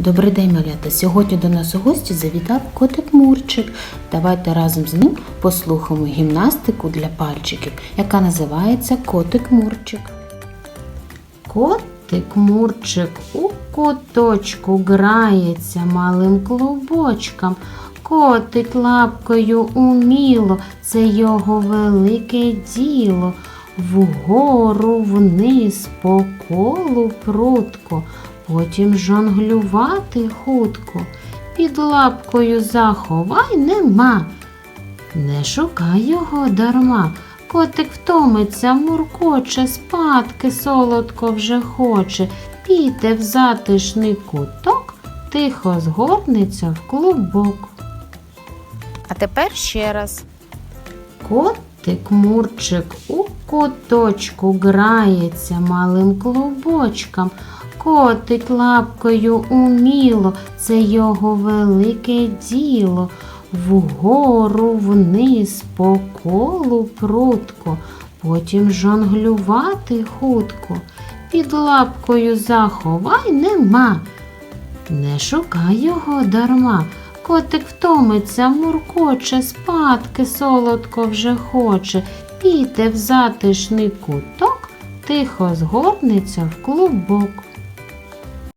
Добрий день, малята. Сьогодні до нас у гості завітав котик Мурчик. Давайте разом з ним послухаємо гімнастику для пальчиків, яка називається Котик Мурчик. Котик Мурчик у куточку грається малим клубочком. Котить лапкою уміло, це його велике діло. Вгору вниз по колу прутко, потім жонглювати хутко. Під лапкою заховай нема. Не шукай його дарма. Котик втомиться, муркоче, спадки солодко вже хоче. Піде в затишний куток, тихо згорнеться в клубок. А тепер ще раз. Котик Мурчик у куточку грається малим клубочком, котить лапкою уміло, це його велике діло. Вгору вниз по колу прутко, потім жонглювати хутко. Під лапкою заховай нема. Не шукай його дарма. Котик втомиться, муркоче, спадки солодко вже хоче, піде в затишний куток, тихо згорнеться в клубок.